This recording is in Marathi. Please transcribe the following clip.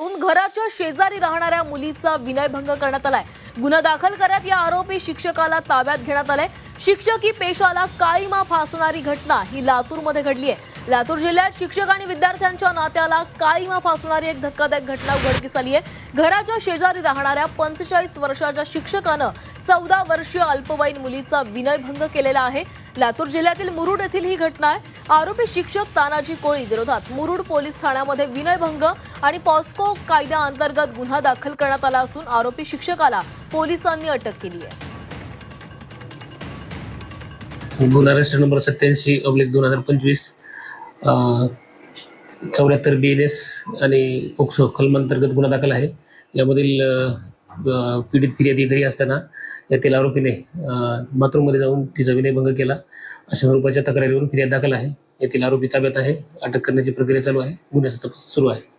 वरून घराच्या शेजारी राहणाऱ्या मुलीचा विनयभंग करण्यात आलाय. गुन्हा दाखल करत या आरोपी शिक्षकाला ताब्यात घेण्यात आलाय. शिक्षकी पेशाला काळीमा फासणारी घटना ही लातूरमध्ये घडली आहे लातूर जिल्ह्यात शिक्षक आणि विद्यार्थ्यांच्या नात्याला काळीमा फासणारी एक धक्कादायक घटना उघडकीस आली आहे घराच्या शेजारी राहणाऱ्या पंचेचाळीस वर्षाच्या शिक्षकानं चौदा वर्षीय अल्पवयीन मुलीचा विनयभंग केलेला आहे. लातूर जिल्ह्यातील मुरुड येथील ही घटना आहे. आरोपी शिक्षक तानाजी कोळी विरोधात मुरुड पोलीस ठाण्यामध्ये विनयभंग आणि पॉस्को कायद्याअंतर्गत गुन्हा दाखल करण्यात आला असून आरोपी शिक्षकाला पोलिसांनी अटक केली आहे. गुन्हा रजिस्टर नंबर सत्याऐंशी अब्लिक दोन हजार पंचवीस चौऱ्याहत्तर बी एन एस आणि पोक्सो कलमांतर्गत गुन्हा दाखल आहे. यामधील पीडित फिर्यादी घरी असताना यातील आरोपीने बाथरूममध्ये जाऊन तिचा विनयभंग केला. अशा स्वरूपाच्या तक्रारीवरून फिर्याद दाखल आहे. यातील आरोपी ताब्यात आहे. अटक करण्याची प्रक्रिया चालू आहे. गुन्ह्याचा तपास सुरू आहे.